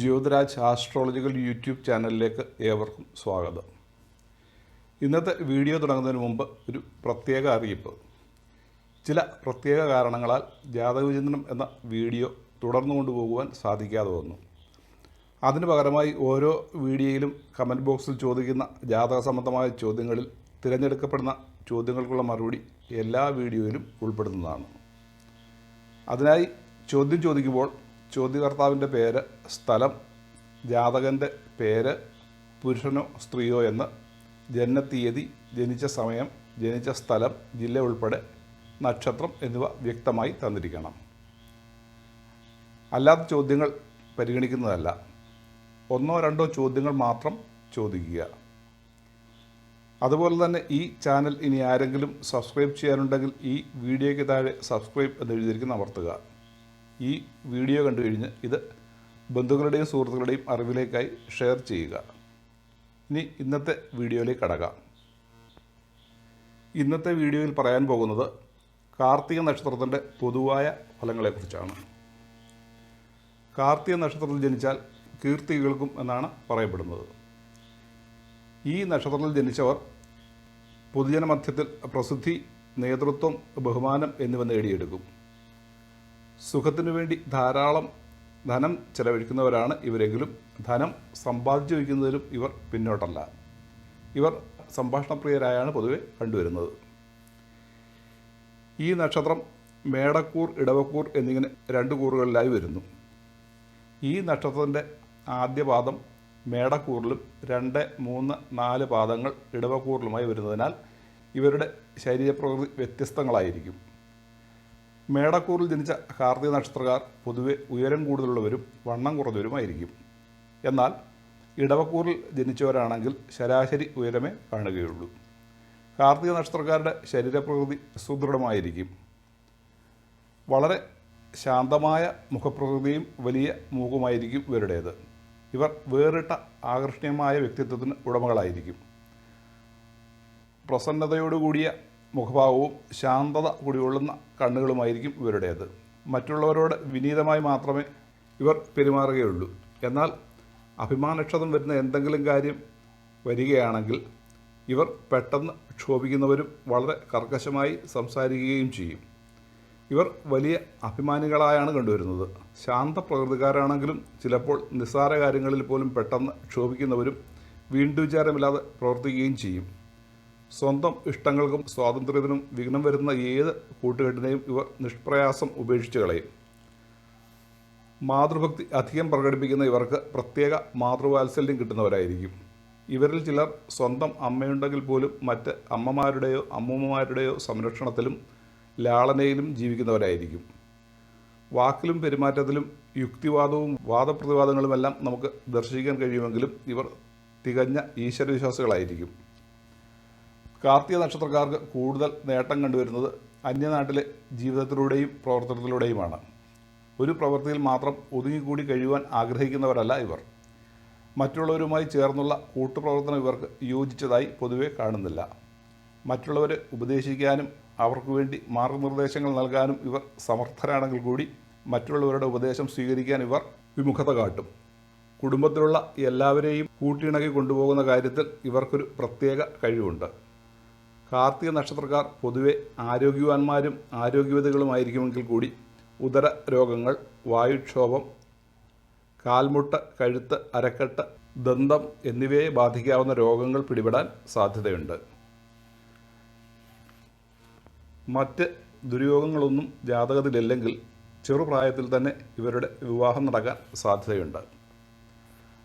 Jyothiraj astrological YouTube ചാനലിലേക്ക് ഏവർക്കും സ്വാഗതം. ഇന്നത്തെ വീഡിയോ തുടങ്ങുന്നതിന് മുമ്പ് ഒരു പ്രത്യേക അറിയിപ്പ്. ചില പ്രത്യേക കാരണങ്ങളാൽ ജാതകവിചിന്തനം എന്ന വീഡിയോ തുടർന്നു കൊണ്ടുപോകുവാൻ സാധിക്കാതെ വന്നു. അതിന് പകരമായി ഓരോ വീഡിയോയിലും കമന്റ് ബോക്സിൽ ചോദിക്കുന്ന ജാതക സംബന്ധമായ ചോദ്യങ്ങളിൽ തിരഞ്ഞെടുക്കപ്പെടുന്ന ചോദ്യങ്ങൾക്കുള്ള മറുപടി എല്ലാ വീഡിയോയിലും ഉൾപ്പെടുന്നതാണ്. അതിനായി ചോദ്യം ചോദിക്കുമ്പോൾ ചോദ്യകർത്താവിന്റെ പേര് സ്ഥലം ജാതകന്റെ പേര് പുരുഷനോ സ്ത്രീയോ എന്ന് ജനനത്തീയതി ജനിച്ച സമയം ജനിച്ച സ്ഥലം ജില്ല ഉൾപ്പെടെ നക്ഷത്രം എന്നിവ വ്യക്തമായി തന്നിരിക്കണം. അല്ലാത്ത ചോദ്യങ്ങൾ പരിഗണിക്കുന്നതല്ല. ഒന്നോ രണ്ടോ ചോദ്യങ്ങൾ മാത്രം ചോദിക്കുക. അതുപോലെ തന്നെ ഈ ചാനൽ ഇനി ആരെങ്കിലും സബ്സ്ക്രൈബ് ചെയ്യാനുണ്ടെങ്കിൽ ഈ വീഡിയോയ്ക്ക് താഴെ സബ്സ്ക്രൈബ് എന്ന് എഴുതിയിരിക്കുന്ന അമർത്തുക. ഈ വീഡിയോ കണ്ടു കഴിഞ്ഞ് ഇത് ബന്ധുക്കളുടെയും സുഹൃത്തുക്കളുടെയും അറിവിലേക്കായി ഷെയർ ചെയ്യുക. ഇനി ഇന്നത്തെ വീഡിയോയിലേക്ക് കടക്കാം. ഇന്നത്തെ വീഡിയോയിൽ പറയാൻ പോകുന്നത് കാർത്തിക നക്ഷത്രത്തിന്റെ പൊതുവായ ഫലങ്ങളെക്കുറിച്ചാണ്. കാർത്തിക നക്ഷത്രത്തിൽ ജനിച്ചാൽ കീർത്തി കേൾക്കും എന്നാണ് പറയപ്പെടുന്നത്. ഈ നക്ഷത്രത്തിൽ ജനിച്ചവർ പൊതുജനമധ്യത്തിൽ പ്രസിദ്ധി നേതൃത്വം ബഹുമാനം എന്നിവ നേടിയെടുക്കും. സുഖത്തിനു വേണ്ടി ധാരാളം ധനം ചെലവഴിക്കുന്നവരാണ് ഇവരെങ്കിലും ധനം സമ്പാദിച്ചു വയ്ക്കുന്നതിലും ഇവർ പിന്നോട്ടല്ല. ഇവർ സംഭാഷണപ്രിയരായാണ് പൊതുവെ കണ്ടുവരുന്നത്. ഈ നക്ഷത്രം മേടക്കൂർ ഇടവക്കൂർ എന്നിങ്ങനെ രണ്ട് കൂറുകളിലായി വരുന്നു. ഈ നക്ഷത്രത്തിന്റെ ആദ്യ പാദം മേടക്കൂറിലും രണ്ട് മൂന്ന് നാല് പാദങ്ങൾ ഇടവക്കൂറിലുമായി വരുന്നതിനാൽ ഇവരുടെ ശരീരപ്രകൃതി വ്യത്യസ്തങ്ങളായിരിക്കും. മേടക്കൂറിൽ ജനിച്ച കാർത്തിക നക്ഷത്രക്കാർ പൊതുവെ ഉയരം കൂടുതലുള്ളവരും വണ്ണം കുറഞ്ഞവരുമായിരിക്കും. എന്നാൽ ഇടവക്കൂറിൽ ജനിച്ചവരാണെങ്കിൽ ശരാശരി ഉയരമേ കാണുകയുള്ളൂ. കാർത്തിക നക്ഷത്രക്കാരുടെ ശരീരപ്രകൃതി സുദൃഢമായിരിക്കും. വളരെ ശാന്തമായ മുഖപ്രകൃതിയും വലിയ മൂക്കുമായിരിക്കും ഇവരുടേത്. ഇവർ വേറിട്ട ആകർഷണീയമായ വ്യക്തിത്വത്തിന് ഉടമകളായിരിക്കും. പ്രസന്നതയോടുകൂടിയ മുഖഭാവവും ശാന്തത കുടികൊള്ളുന്ന കണ്ണുകളുമായിരിക്കും ഇവരുടേത്. മറ്റുള്ളവരോട് വിനീതമായി മാത്രമേ ഇവർ പെരുമാറുകയുള്ളൂ. എന്നാൽ അഭിമാനക്ഷതം വരുന്ന എന്തെങ്കിലും കാര്യം വരികയാണെങ്കിൽ ഇവർ പെട്ടെന്ന് ക്ഷോഭിക്കുന്നവരും വളരെ കർക്കശമായി സംസാരിക്കുകയും ചെയ്യും. ഇവർ വലിയ അഭിമാനികളായാണ് കണ്ടുവരുന്നത്. ശാന്ത പ്രകൃതിക്കാരാണെങ്കിലും ചിലപ്പോൾ നിസ്സാര കാര്യങ്ങളിൽ പോലും പെട്ടെന്ന് ക്ഷോഭിക്കുന്നവരും വീണ്ടും വിചാരമില്ലാതെ പ്രവർത്തിക്കുകയും ചെയ്യും. സ്വന്തം ഇഷ്ടങ്ങൾക്കും സ്വാതന്ത്ര്യത്തിനും വിഘ്നം വരുന്ന ഏത് കൂട്ടുകെട്ടിനെയും ഇവർ നിഷ്പ്രയാസം ഉപേക്ഷിച്ച് കളയും. മാതൃഭക്തി അധികം പ്രകടിപ്പിക്കുന്ന ഇവർക്ക് പ്രത്യേക മാതൃവാത്സല്യം കിട്ടുന്നവരായിരിക്കും. ഇവരിൽ ചിലർ സ്വന്തം അമ്മയുണ്ടെങ്കിൽ പോലും മറ്റ് അമ്മമാരുടെയോ അമ്മൂമ്മമാരുടെയോ സംരക്ഷണത്തിലും ലാളനയിലും ജീവിക്കുന്നവരായിരിക്കും. വാക്കിലും പെരുമാറ്റത്തിലും യുക്തിവാദവും വാദപ്രതിവാദങ്ങളുമെല്ലാം നമുക്ക് ദർശിക്കാൻ കഴിയുമെങ്കിലും ഇവർ തികഞ്ഞ ഈശ്വരവിശ്വാസികളായിരിക്കും. കാർത്തിക നക്ഷത്രക്കാർക്ക് കൂടുതൽ നേട്ടം കണ്ടുവരുന്നത് അന്യനാട്ടിലെ ജീവിതത്തിലൂടെയും പ്രവർത്തനത്തിലൂടെയുമാണ്. ഒരു പ്രവൃത്തിയിൽ മാത്രം ഒതുങ്ങിക്കൂടി കഴിയുവാൻ ആഗ്രഹിക്കുന്നവരല്ല ഇവർ. മറ്റുള്ളവരുമായി ചേർന്നുള്ള കൂട്ടുപ്രവർത്തനം ഇവർക്ക് യോജിച്ചതായി പൊതുവെ കാണുന്നില്ല. മറ്റുള്ളവരെ ഉപദേശിക്കാനും അവർക്ക് വേണ്ടി മാർഗനിർദ്ദേശങ്ങൾ നൽകാനും ഇവർ സമർത്ഥരാണെങ്കിൽ കൂടി മറ്റുള്ളവരുടെ ഉപദേശം സ്വീകരിക്കാൻ ഇവർ വിമുഖത കാട്ടും. കുടുംബത്തിലുള്ള എല്ലാവരെയും കൂട്ടിയിണക്കി കൊണ്ടുപോകുന്ന കാര്യത്തിൽ ഇവർക്കൊരു പ്രത്യേക കഴിവുണ്ട്. കാർത്തിക നക്ഷത്രക്കാർ പൊതുവെ ആരോഗ്യവാന്മാരും ആരോഗ്യവതികളുമായിരിക്കുമെങ്കിൽ കൂടി ഉദര രോഗങ്ങൾ വായുക്ഷോഭം കാൽമുട്ട് കഴുത്ത് അരക്കെട്ട് ദന്തം എന്നിവയെ ബാധിക്കാവുന്ന രോഗങ്ങൾ പിടിപെടാൻ സാധ്യതയുണ്ട്. മറ്റ് ദുര്യോഗങ്ങളൊന്നും ജാതകത്തിലില്ലെങ്കിൽ ചെറുപ്രായത്തിൽ തന്നെ ഇവരുടെ വിവാഹം നടക്കാൻ സാധ്യതയുണ്ട്.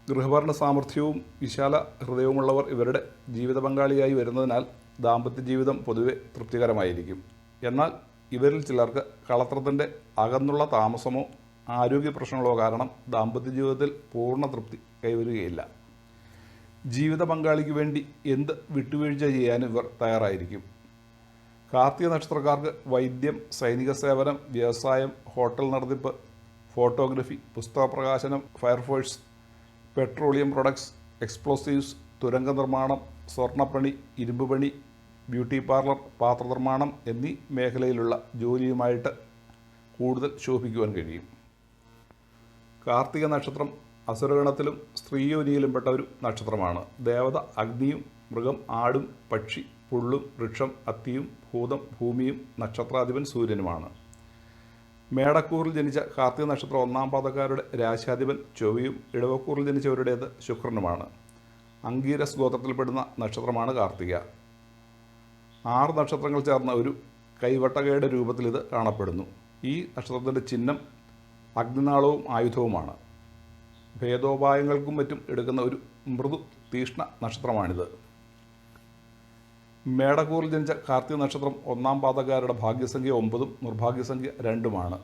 ഗൃഹഭരണ സാമർഥ്യവും വിശാല ഹൃദയവുമുള്ളവർ ഇവരുടെ ജീവിത പങ്കാളിയായി വരുന്നതിനാൽ ദാമ്പത്യ ജീവിതം പൊതുവെ തൃപ്തികരമായിരിക്കും. എന്നാൽ ഇവരിൽ ചിലർക്ക് കളത്രത്തിന്റെ അകന്നുള്ള താമസമോ ആരോഗ്യ പ്രശ്നങ്ങളോ കാരണം ദാമ്പത്യ ജീവിതത്തിൽ പൂർണ തൃപ്തി കൈവരുകയില്ല. ജീവിത പങ്കാളിക്ക് വേണ്ടി എന്ത് വിട്ടുവീഴ്ച ചെയ്യാനും ഇവർ തയ്യാറായിരിക്കും. കാർത്തിക നക്ഷത്രക്കാർക്ക് വൈദ്യം സൈനിക സേവനം വ്യവസായം ഹോട്ടൽ നടത്തിപ്പ് ഫോട്ടോഗ്രഫി പുസ്തക പ്രകാശനം fire force petroleum products explosives തുരങ്ക നിർമ്മാണം സ്വർണപ്പണി ഇരുമ്പ് പണി ബ്യൂട്ടി പാർലർ പാത്രനിർമ്മാണം എന്നീ മേഖലയിലുള്ള ജോലിയുമായിട്ട് കൂടുതൽ ശോഭിക്കുവാൻ കഴിയും. കാർത്തിക നക്ഷത്രം അസുരഗണത്തിലും സ്ത്രീയോനിയിലും പെട്ട ഒരു നക്ഷത്രമാണ്. ദേവത അഗ്നിയും മൃഗം ആടും പക്ഷി പുള്ളും വൃക്ഷം അത്തിയും ഭൂതം ഭൂമിയും നക്ഷത്രാധിപൻ സൂര്യനുമാണ്. മേടക്കൂറിൽ ജനിച്ച കാർത്തിക നക്ഷത്രം ഒന്നാം പാദക്കാരുടെ രാശാധിപൻ ചൊവ്വയും ഇടവക്കൂറിൽ ജനിച്ചവരുടേത് ശുക്രനുമാണ്. അങ്കീരസ് ഗോത്രത്തിൽപ്പെടുന്ന നക്ഷത്രമാണ് കാർത്തിക. ആറ് നക്ഷത്രങ്ങൾ ചേർന്ന ഒരു കൈവട്ടകയുടെ രൂപത്തിൽ ഇത് കാണപ്പെടുന്നു. ഈ നക്ഷത്രത്തിന്റെ ചിഹ്നം അഗ്നിനാളവും ആയുധവുമാണ്. ഭേദോപായങ്ങൾക്കും മറ്റും എടുക്കുന്ന ഒരു മൃദു തീഷ്ണ നക്ഷത്രമാണിത്. മേടക്കൂറിൽ ജനിച്ച കാർത്തിക നക്ഷത്രം ഒന്നാം പാദക്കാരുടെ ഭാഗ്യസംഖ്യ ഒമ്പതും നിർഭാഗ്യസംഖ്യ രണ്ടുമാണ്.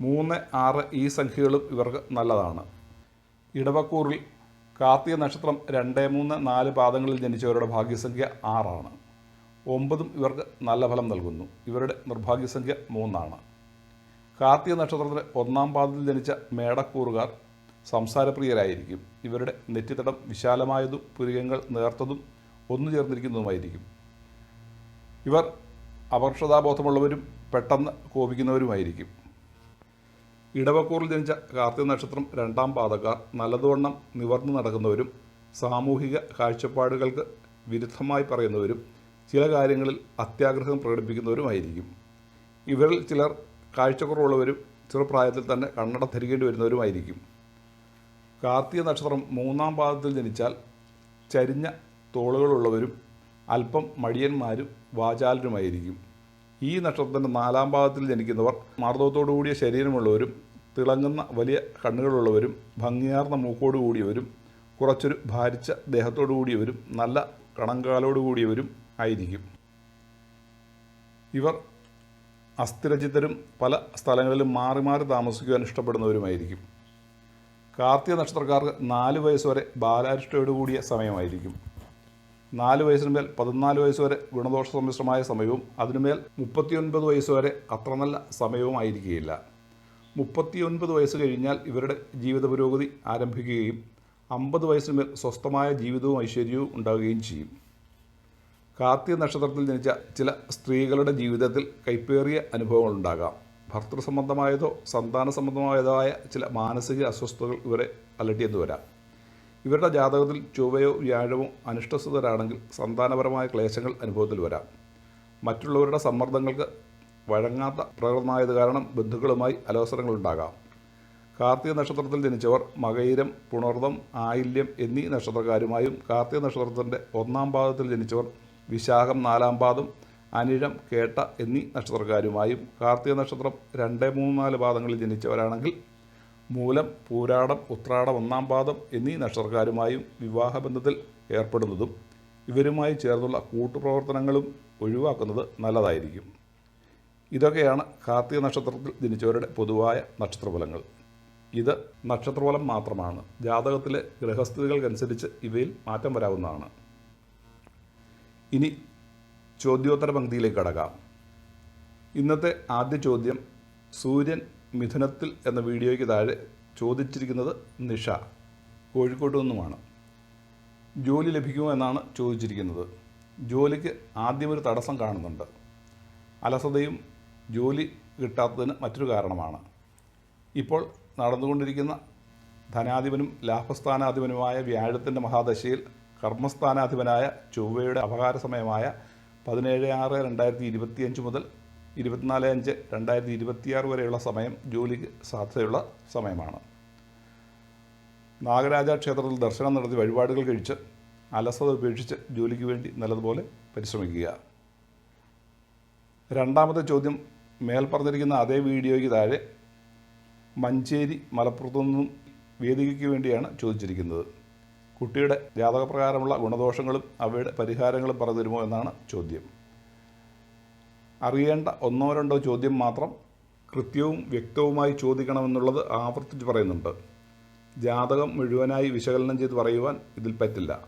മൂന്ന് ആറ് ഈ സംഖ്യകളും ഇവർക്ക് നല്ലതാണ്. ഇടവക്കൂറിൽ കാർത്തിക നക്ഷത്രം രണ്ട് മൂന്ന് നാല് പാദങ്ങളിൽ ജനിച്ചവരുടെ ഭാഗ്യസംഖ്യ ആറാണ്. ഒമ്പതും ഇവർക്ക് നല്ല ഫലം നൽകുന്നു. ഇവരുടെ നിർഭാഗ്യസംഖ്യ മൂന്നാണ്. കാർത്തിക നക്ഷത്രത്തിലെ ഒന്നാം പാദത്തിൽ ജനിച്ച മേടക്കൂറുകാർ സംസാരപ്രിയരായിരിക്കും. ഇവരുടെ നെറ്റിത്തടം വിശാലമായതും പുരികങ്ങൾ നേർത്തതും ഒന്നു ചേർന്നിരിക്കുന്നതുമായിരിക്കും. ഇവർ അപർഷതാബോധമുള്ളവരും പെട്ടെന്ന് കോപിക്കുന്നവരുമായിരിക്കും. ഇടവക്കൂറിൽ ജനിച്ച കാർത്തിക നക്ഷത്രം രണ്ടാം പാദക്കാർ നല്ലതുവണ്ണം നിവർന്നു നടക്കുന്നവരും സാമൂഹിക കാഴ്ചപ്പാടുകൾക്ക് വിരുദ്ധമായി പറയുന്നവരും ചില കാര്യങ്ങളിൽ അത്യാഗ്രഹം പ്രകടിപ്പിക്കുന്നവരുമായിരിക്കും. ഇവരിൽ ചിലർ കാഴ്ചക്കുറവുള്ളവരും ചെറുപ്രായത്തിൽ തന്നെ കണ്ണട ധരിക്കേണ്ടി വരുന്നവരുമായിരിക്കും. കാർത്തിക നക്ഷത്രം മൂന്നാം പാദത്തിൽ ജനിച്ചാൽ ചരിഞ്ഞ തോളുകളുള്ളവരും അല്പം മടിയന്മാരും വാചാലരുമായിരിക്കും. ഈ നക്ഷത്രത്തിന്റെ നാലാം ഭാഗത്തിൽ ജനിക്കുന്നവർ മാർദ്ദവത്തോടു കൂടിയ ശരീരമുള്ളവരും തിളങ്ങുന്ന വലിയ കണ്ണുകളുള്ളവരും ഭംഗിയാർന്ന മൂക്കോട് കൂടിയവരും കുറച്ചൊരു ഭാരിച്ച ദേഹത്തോടു കൂടിയവരും നല്ല കണങ്കാലോടു കൂടിയവരും ആയിരിക്കും. ഇവർ അസ്ഥിരചിത്തരും പല സ്ഥലങ്ങളിലും മാറി മാറി താമസിക്കുവാൻ ഇഷ്ടപ്പെടുന്നവരുമായിരിക്കും. കാർത്തിക നക്ഷത്രക്കാർക്ക് നാല് വയസ്സുവരെ ബാലാരിഷ്ടയോടുകൂടിയ ബാലാരിഷ്ടയോട് കൂടിയ സമയമായിരിക്കും. നാല് വയസ്സിന് മേൽ പതിനാല് വയസ്സ് വരെ ഗുണദോഷ സമ്മിശ്രമായ സമയവും അതിനുമേൽ മുപ്പത്തിയൊൻപത് വയസ്സ് വരെ അത്ര നല്ല സമയവുമായിരിക്കുകയില്ല മുപ്പത്തിയൊൻപത് വയസ്സ് കഴിഞ്ഞാൽ ഇവരുടെ ജീവിത പുരോഗതി ആരംഭിക്കുകയും അമ്പത് വയസ്സിന് മേൽ സ്വസ്ഥമായ ജീവിതവും ഐശ്വര്യവും ഉണ്ടാവുകയും ചെയ്യും. കാർത്തിക നക്ഷത്രത്തിൽ ജനിച്ച ചില സ്ത്രീകളുടെ ജീവിതത്തിൽ കൈപ്പേറിയ അനുഭവങ്ങളുണ്ടാകാം ഭർത്തൃ സംബന്ധമായതോ സന്താന സംബന്ധമായതോ ആയ ചില മാനസിക അസ്വസ്ഥതകൾ ഇവരെ അലട്ടിയെന്ന് വരാം. ഇവരുടെ ജാതകത്തിൽ ചൊവ്വയോ വ്യാഴമോ അനിഷ്ടസ്ഥിതരാണെങ്കിൽ സന്താനപരമായ ക്ലേശങ്ങൾ അനുഭവത്തിൽ വരാം. മറ്റുള്ളവരുടെ സമ്മർദ്ദങ്ങൾക്ക് വഴങ്ങാത്ത പ്രകൃതമായത് കാരണം ബന്ധുക്കളുമായി അലോസരങ്ങളുണ്ടാകാം കാർത്തിക നക്ഷത്രത്തിൽ ജനിച്ചവർ മകയിരം പുണർദം ആയില്യം എന്നീ നക്ഷത്രക്കാരുമായും കാർത്തിക നക്ഷത്രത്തിന്റെ ഒന്നാം പാദത്തിൽ ജനിച്ചവർ വിശാഖം നാലാം പാദം അനിഴം കേട്ട എന്നീ നക്ഷത്രക്കാരുമായും കാർത്തിക നക്ഷത്രം രണ്ട് മൂന്ന് നാല് പാദങ്ങളിൽ ജനിച്ചവരാണെങ്കിൽ മൂലം പൂരാടം ഉത്രാടം ഒന്നാം പാദം എന്നീ നക്ഷത്രക്കാരുമായും വിവാഹബന്ധത്തിൽ ഏർപ്പെടുന്നതും ഇവരുമായി ചേർന്നുള്ള കൂട്ടുപ്രവർത്തനങ്ങളും ഒഴിവാക്കുന്നത് നല്ലതായിരിക്കും. ഇതൊക്കെയാണ് കാർത്തിക നക്ഷത്രത്തിൽ ജനിച്ചവരുടെ പൊതുവായ നക്ഷത്രഫലങ്ങൾ. ഇത് നക്ഷത്രഫലം മാത്രമാണ്. ജാതകത്തിലെ ഗ്രഹസ്ഥിതികൾക്കനുസരിച്ച് ഇവയിൽ മാറ്റം വരാവുന്നതാണ്. ഇനി ചോദ്യോത്തര പങ്ക്തിയിലേക്ക് കടക്കാം. ഇന്നത്തെ ആദ്യ ചോദ്യം സൂര്യൻ മിഥുനത്തിൽ എന്ന വീഡിയോയ്ക്ക് താഴെ ചോദിച്ചിരിക്കുന്നത് നിഷ. കോഴിക്കോട്ട് നിന്നുമാണ്. ജോലി ലഭിക്കുമോ എന്നാണ് ചോദിച്ചിരിക്കുന്നത്. ജോലിക്ക് ആദ്യമൊരു തടസ്സം കാണുന്നുണ്ട്. അലസതയും ജോലി കിട്ടാത്തതിന് മറ്റൊരു കാരണമാണ്. ഇപ്പോൾ നടന്നുകൊണ്ടിരിക്കുന്ന ധനാധിപനും ലാഭസ്ഥാനാധിപനുമായ വ്യാഴത്തിന്റെ മഹാദശയിൽ കർമ്മസ്ഥാനാധിപനായ ചൊവ്വയുടെ അപകാര സമയമായ പതിനേഴ് ആറ് രണ്ടായിരത്തി ഇരുപത്തിയഞ്ച് മുതൽ ഇരുപത്തിനാല് അഞ്ച് രണ്ടായിരത്തി ഇരുപത്തിയാറ് വരെയുള്ള സമയം ജോലിക്ക് സാധ്യതയുള്ള സമയമാണ്. നാഗരാജ ക്ഷേത്രത്തിൽ ദർശനം നടത്തി വഴിപാടുകൾ കഴിച്ച് അലസത ഉപേക്ഷിച്ച് ജോലിക്ക് വേണ്ടി നല്ലതുപോലെ പരിശ്രമിക്കുക. രണ്ടാമത്തെ ചോദ്യം മേൽ പറഞ്ഞിരിക്കുന്ന അതേ വീഡിയോയ്ക്ക് താഴെ മഞ്ചേരി മലപ്പുറത്തു നിന്നും വേദികയ്ക്ക് വേണ്ടിയാണ് ചോദിച്ചിരിക്കുന്നത്. കുട്ടിയുടെ ജാതകപ്രകാരമുള്ള ഗുണദോഷങ്ങളും അവയുടെ പരിഹാരങ്ങളും പറഞ്ഞു തരുമോ എന്നാണ് ചോദ്യം. അറിയേണ്ട ഒന്നോ രണ്ടോ ചോദ്യം മാത്രം കൃത്യവും വ്യക്തവുമായി ചോദിക്കണമെന്നുള്ളത് ആവർത്തിച്ച് പറയുന്നുണ്ട്. ജാതകം മുഴുവനായി വിശകലനം ചെയ്ത് പറയുവാൻ ഇതിൽ പറ്റില്ല.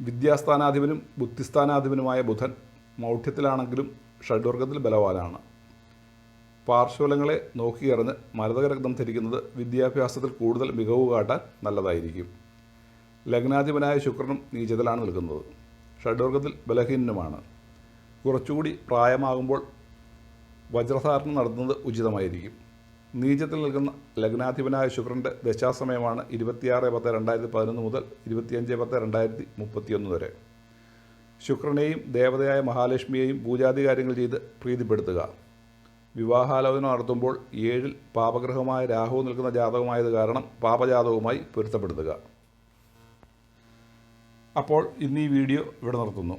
വിദ്യാസ്ഥാനാധിപനും ബുദ്ധിസ്ഥാനാധിപനുമായ ബുധൻ മൗഢ്യത്തിലാണെങ്കിലും ഷഡ്വർഗത്തിൽ ബലവാനാണ്. പാർശ്വലങ്ങളെ നോക്കിയറിഞ്ഞ് മരതകരക്തം ധരിക്കുന്നത് വിദ്യാഭ്യാസത്തിൽ കൂടുതൽ മികവ് കാട്ടാൻ നല്ലതായിരിക്കും. ലഗ്നാധിപനായ ശുക്രനും നീചത്തിലാണ് നിൽക്കുന്നത്. ഷഡ്വർഗത്തിൽ ബലഹീനനുമാണ്. കുറച്ചുകൂടി പ്രായമാകുമ്പോൾ വജ്രധാരണം നടത്തുന്നത് ഉചിതമായിരിക്കും. നീചത്തിൽ നിൽക്കുന്ന ലഗ്നാധിപനായ ശുക്രന്റെ ദശാസമയമാണ് ഇരുപത്തിയാറ് പത്ത് രണ്ടായിരത്തി പതിനൊന്ന് മുതൽ ഇരുപത്തിയഞ്ച് പത്ത് രണ്ടായിരത്തി മുപ്പത്തിയൊന്ന് വരെ. ശുക്രനെയും ദേവതയായ മഹാലക്ഷ്മിയെയും പൂജാതി കാര്യങ്ങൾ ചെയ്ത് പ്രീതിപ്പെടുത്തുക. വിവാഹാലോചന നടത്തുമ്പോൾ ഏഴിൽ പാപഗ്രഹമായ രാഹു നിൽക്കുന്ന ജാതകമായത് കാരണം പാപജാതകവുമായി പൊരുത്തപ്പെടുത്തുക. അപ്പോൾ ഇന്ന് ഈ വീഡിയോ ഇവിടെ നിർത്തുന്നു.